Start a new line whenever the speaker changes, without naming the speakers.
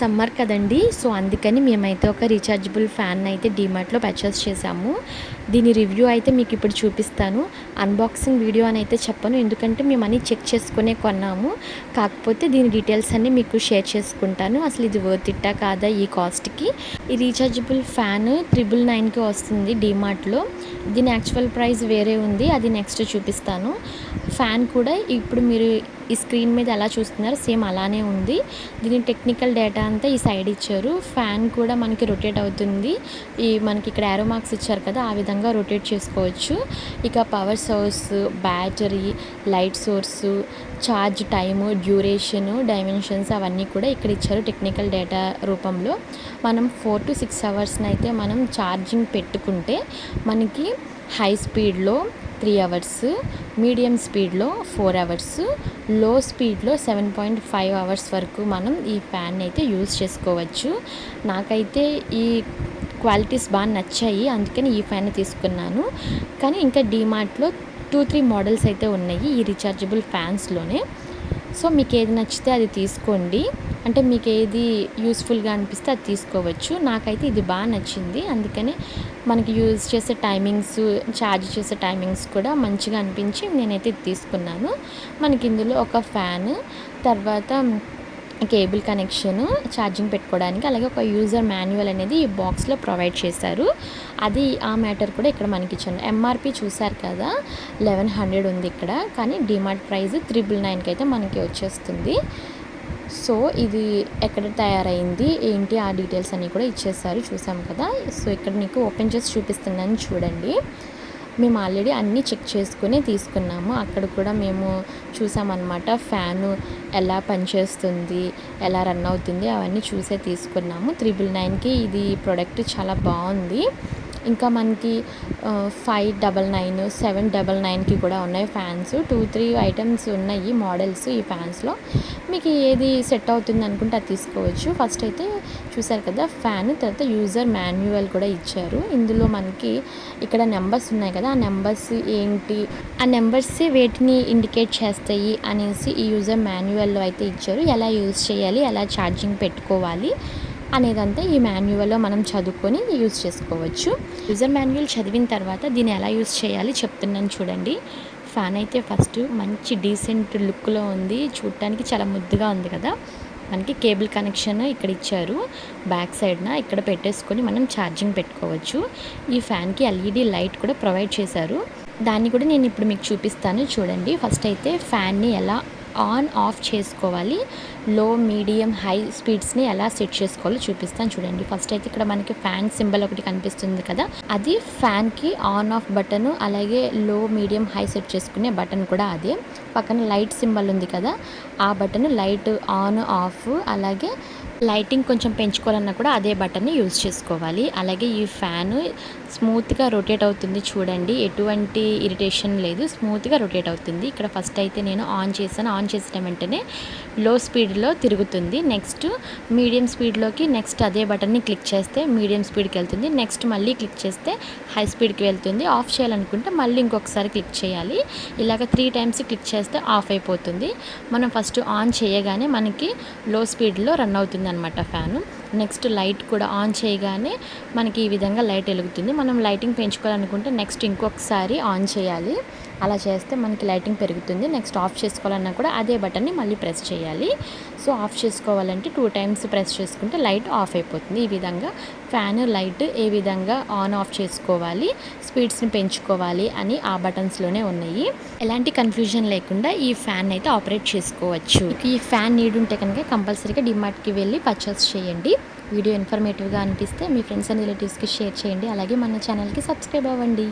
Summer కదండి. So అందుకని మేమైతే ఒక రీఛార్జబుల్ ఫ్యాన్ అయితే డీమార్ట్లో పర్చేస్ చేసాము. దీని రివ్యూ అయితే మీకు ఇప్పుడు చూపిస్తాను. అన్బాక్సింగ్ వీడియో అని అయితే చెప్పను. ఎందుకంటే మేము అన్నీ చెక్ చేసుకునే కొన్నాము. కాకపోతే దీని డీటెయిల్స్ అన్నీ మీకు షేర్ చేసుకుంటాను. అసలు ఇది వర్త్ ఇట్టా కాదా ఈ కాస్ట్కి ఈ రీఛార్జబుల్ ఫ్యాన్ త్రిబుల్ నైన్కి వస్తుంది డీమార్ట్లో దీని యాక్చువల్ ప్రైస్ వేరే ఉంది. అది నెక్స్ట్ చూపిస్తాను. ఫ్యాన్ కూడా ఇప్పుడు మీరు ఈ స్క్రీన్ మీద ఎలా చూస్తున్నారు సేమ్ అలానే ఉంది. దీని టెక్నికల్ డేటా అంతా ఈ సైడ్ ఇచ్చారు. ఫ్యాన్ కూడా మనకి రొటేట్ అవుతుంది. ఈ మనకి ఇక్కడ యారో మార్క్స్ ఇచ్చారు కదా ఆ విధంగా రొటేట్ చేసుకోవచ్చు. ఇక power source battery light source charge time duration dimensions అవన్నీ కూడా ఇక్కడ ఇచ్చారు టెక్నికల్ డేటా రూపంలో. మనం ఫోర్ టు సిక్స్ అవర్స్ని అయితే మనం ఛార్జింగ్ పెట్టుకుంటే మనకి హై స్పీడ్లో త్రీ అవర్స్ మీడియం స్పీడ్లో ఫోర్ అవర్స్లో స్పీడ్లో సెవెన్ పాయింట్ ఫైవ్ అవర్స్ వరకు మనం ఈ ఫ్యాన్ అయితే యూజ్ చేసుకోవచ్చు. నాకైతే ఈ క్వాలిటీస్ బాగా నచ్చాయి. అందుకని ఈ ఫ్యాన్ తీసుకున్నాను. కానీ ఇంకా డీమార్ట్లో టూ త్రీ మోడల్స్ అయితే ఉన్నాయి ఈ రీఛార్జబుల్ ఫ్యాన్స్లోనే. సో మీకు ఏది నచ్చితే అది తీసుకోండి. అంటే మీకు ఏది యూస్ఫుల్గా అనిపిస్తే అది తీసుకోవచ్చు. నాకైతే ఇది బాగా నచ్చింది. అందుకనే మనకి యూజ్ చేసే టైమింగ్స్ ఛార్జ్ చేసే టైమింగ్స్ కూడా మంచిగా అనిపించి నేనైతే తీసుకున్నాను. మనకి ఇందులో ఒక ఫ్యాన్ తర్వాత కేబుల్ కనెక్షన్ ఛార్జింగ్ పెట్టుకోవడానికి అలాగే ఒక యూజర్ మాన్యువల్ అనేది ఈ బాక్స్లో ప్రొవైడ్ చేశారు. అది ఆ మ్యాటర్ కూడా ఇక్కడ మనకి ఇచ్చాను ఎంఆర్పి చూసారు కదా లెవెన్ హండ్రెడ్ ఉంది ఇక్కడ కానీ డిమార్ట్ ప్రైస్ త్రిబుల్ నైన్కి అయితే మనకి వచ్చేస్తుంది. సో ఇది ఎక్కడ తయారైంది ఏంటి ఆ డీటెయిల్స్ అన్నీ కూడా ఇచ్చేసారు చూసాం కదా. సో ఇక్కడ నీకు ఓపెన్ చేసి చూపిస్తున్నాను చూడండి. మేము ఆల్రెడీ అన్నీ చెక్ చేసుకుని తీసుకున్నాము. అక్కడ కూడా మేము చూసామన్నమాట. ఫ్యాను ఎలా పనిచేస్తుంది ఎలా రన్ అవుతుంది అవన్నీ చూసే తీసుకున్నాము. త్రిబుల్ నైన్కి ఇది ప్రోడక్ట్ చాలా బాగుంది. ఇంకా మనకి five double nine seven double నైన్కి కూడా ఉన్నాయి ఫ్యాన్స్ టూ త్రీ ఐటమ్స్ ఉన్నాయి మోడల్స్ ఈ ఫ్యాన్స్లో మీకు ఏది సెట్ అవుతుంది అనుకుంటే అది తీసుకోవచ్చు. ఫస్ట్ అయితే చూసారు కదా ఫ్యాన్ తర్వాత యూజర్ మాన్యువల్ కూడా ఇచ్చారు. ఇందులో మనకి ఇక్కడ నెంబర్స్ ఉన్నాయి కదా ఆ నెంబర్స్ ఏంటి ఆ నెంబర్స్ వేటిని ఇండికేట్ చేస్తాయి అనేసి ఈ యూజర్ మాన్యువల్లో అయితే ఇచ్చారు. ఎలా యూజ్ చేయాలి ఎలా ఛార్జింగ్ పెట్టుకోవాలి అనేదంతా ఈ మాన్యువల్లో మనం చదువుకొని యూజ్ చేసుకోవచ్చు. యూజర్ మాన్యువల్ చదివిన తర్వాత దీన్ని ఎలా యూజ్ చేయాలి చెప్తున్నాను చూడండి. ఫ్యాన్ అయితే ఫస్ట్ మంచి డీసెంట్ లుక్లో ఉంది. చూడటానికి చాలా ముద్దుగా ఉంది కదా. మనకి కేబుల్ కనెక్షన్ ఇక్కడ ఇచ్చారు. బ్యాక్ సైడ్న ఇక్కడ పెట్టేసుకొని మనం ఛార్జింగ్ పెట్టుకోవచ్చు. ఈ ఫ్యాన్కి ఎల్ఈడి లైట్ కూడా ప్రొవైడ్ చేశారు. దాన్ని కూడా నేను ఇప్పుడు మీకు చూపిస్తాను చూడండి. ఫస్ట్ అయితే ఫ్యాన్ని ఎలా ఆన్ ఆఫ్ చేసుకోవాలి. లో మీడియం హై స్పీడ్స్ని ఎలా సెట్ చేసుకోవాలో చూపిస్తాను చూడండి. ఫస్ట్ అయితే ఇక్కడ మనకి ఫ్యాన్ సింబల్ ఒకటి కనిపిస్తుంది కదా. అది ఫ్యాన్కి ఆన్ ఆఫ్ బటన్ అలాగే లో మీడియం హై సెట్ చేసుకునే బటన్ కూడా అదే. పక్కన లైట్ సింబల్ ఉంది కదా. ఆ బటన్ లైట్ ఆన్ ఆఫ్ అలాగే లైటింగ్ కొంచెం పెంచుకోవాలన్నా కూడా అదే బటన్ని యూజ్ చేసుకోవాలి. అలాగే ఈ ఫ్యాను స్మూత్గా రొటేట్ అవుతుంది చూడండి. ఎటువంటి ఇరిటేషన్ లేదు. స్మూత్గా రొటేట్ అవుతుంది. ఇక్కడ ఫస్ట్ అయితే నేను ఆన్ చేశాను. ఆన్ చేసిన వెంటనే లో స్పీడ్లో తిరుగుతుంది నెక్స్ట్ మీడియం స్పీడ్లోకి నెక్స్ట్ అదే బటన్ని క్లిక్ చేస్తే మీడియం స్పీడ్కి వెళ్తుంది. నెక్స్ట్ మళ్ళీ క్లిక్ చేస్తే హై స్పీడ్కి వెళ్తుంది. ఆఫ్ చేయాలనుకుంటే మళ్ళీ ఇంకొకసారి క్లిక్ చేయాలి. ఇలాగ త్రీ టైమ్స్ క్లిక్ చేస్తే ఆఫ్ అయిపోతుంది. మనం ఫస్ట్ ఆన్ చేయగానే మనకి లో స్పీడ్లో రన్ అవుతుంది అనమాట ఫ్యాను నెక్స్ట్ లైట్ కూడా ఆన్ చేయగానే మనకి ఈ విధంగా లైట్ వెలుగుతుంది. మనం లైటింగ్ పెంచుకోవాలనుకుంటే నెక్స్ట్ ఇంకొకసారి ఆన్ చేయాలి. అలా చేస్తే మనకి లైటింగ్ పెరుగుతుంది. నెక్స్ట్ ఆఫ్ చేసుకోవాలన్నా కూడా అదే బటన్ని మళ్ళీ ప్రెస్ చేయాలి. సో ఆఫ్ చేసుకోవాలంటే టూ టైమ్స్ ప్రెస్ చేసుకుంటే లైట్ ఆఫ్ అయిపోతుంది. ఈ విధంగా ఫ్యాన్ లైట్ ఏ విధంగా ఆన్ ఆఫ్ చేసుకోవాలి. స్పీడ్స్ని పెంచుకోవాలి అని ఆ బటన్స్లోనే ఉన్నాయి. ఎలాంటి కన్ఫ్యూజన్ లేకుండా ఈ ఫ్యాన్ అయితే ఆపరేట్ చేసుకోవచ్చు. ఈ ఫ్యాన్ నీడ్ ఉంటే కనుక కంపల్సరీగా డిమార్ట్కి వెళ్ళి పర్చేస్ చేయండి. వీడియో ఇన్ఫర్మేటివ్గా అనిపిస్తే మీ ఫ్రెండ్స్ అండ్ రిలేటివ్స్కి షేర్ చేయండి. అలాగే మన ఛానల్కి సబ్స్క్రైబ్ అవ్వండి.